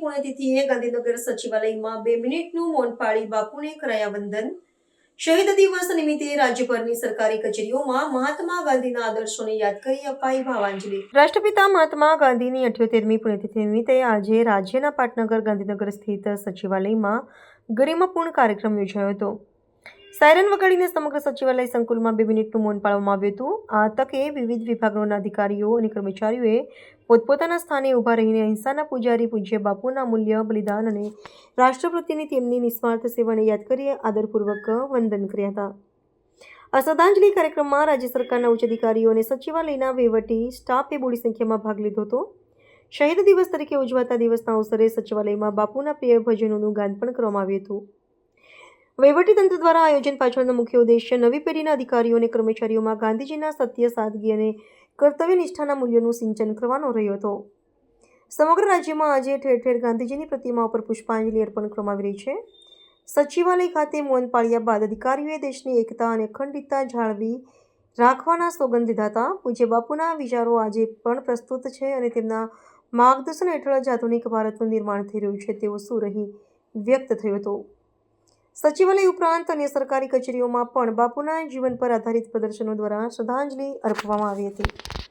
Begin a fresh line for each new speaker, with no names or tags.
પુણ્યતિથિએ ગાંધીનગર સચિવાલયમાં બે મિનિટનું મૌન પાળી બાપુને કરાયા વંદન શહીદ દિવસ નિમિત્તે રાજ્યભરની સરકારી કચેરીઓમાં મહાત્મા ગાંધીના આદર્શોને યાદ કરી અપાઈ ભાવાંજલિ. રાષ્ટ્રપિતા મહાત્મા ગાંધીની અઠ્યોતેરમી પુણ્યતિથિ નિમિત્તે આજે રાજ્યના પાટનગર ગાંધીનગર સ્થિત સચિવાલયમાં ગરિમાપૂર્ણ કાર્યક્રમ યોજાયો હતો. સાયરન વગાડીને સમગ્ર સચિવાલય સંકુલમાં બે મિનિટનું મૌન પાળવામાં આવ્યું હતું. આ તકે વિવિધ વિભાગોના અધિકારીઓ અને કર્મચારીઓએ પોતપોતાના સ્થાને ઊભા રહીને અહિંસાના પૂજારી પૂજ્ય બાપુના મૂલ્ય, બલિદાન અને રાષ્ટ્રપ્રત્યેની તેમની નિસ્વાર્થ સેવાને યાદ કરી આદરપૂર્વક વંદન કર્યા હતા. આ શ્રદ્ધાંજલિ કાર્યક્રમમાં રાજ્ય સરકારના ઉચ્ચ અધિકારીઓ અને સચિવાલયના વહીવટી સ્ટાફે બોડી સંખ્યામાં ભાગ લીધો હતો. શહીદ દિવસ તરીકે ઉજવાતા દિવસના અવસરે સચિવાલયમાં બાપુના પ્રિય ભજનોનું ગાન પણ કરવામાં આવ્યું હતું. વહીવટીતંત્ર દ્વારા આયોજન પાછળનો મુખ્ય ઉદ્દેશ્ય નવી પેઢીના અધિકારીઓ અને કર્મચારીઓમાં ગાંધીજીના સત્ય, સાદગી અને કર્તવ્ય નિષ્ઠાના મૂલ્યોનું સિંચન કરવાનો રહ્યો હતો. સમગ્ર રાજ્યમાં આજે ઠેર ઠેર ગાંધીજીની પ્રતિમા ઉપર પુષ્પાંજલિ અર્પણ કરવામાં આવી રહી છે. સચિવાલય ખાતે મૌન પાળ્યા બાદ અધિકારીઓએ દેશની એકતા અને અખંડિતતા જાળવી રાખવાના સોગંદ લીધા હતા. પૂજ્ય બાપુના વિચારો આજે પણ પ્રસ્તુત છે અને તેમના માર્ગદર્શન હેઠળ જ આધુનિક ભારતનું નિર્માણ થઈ રહ્યું છે તેવો સુરહી વ્યક્ત થયો હતો. સચિવાલય ઉપરાંત અન્ય સરકારી કચેરીઓમાં પણ બાપુના જીવન પર આધારિત પ્રદર્શનો દ્વારા શ્રદ્ધાંજલિ અર્પવામાં આવી હતી.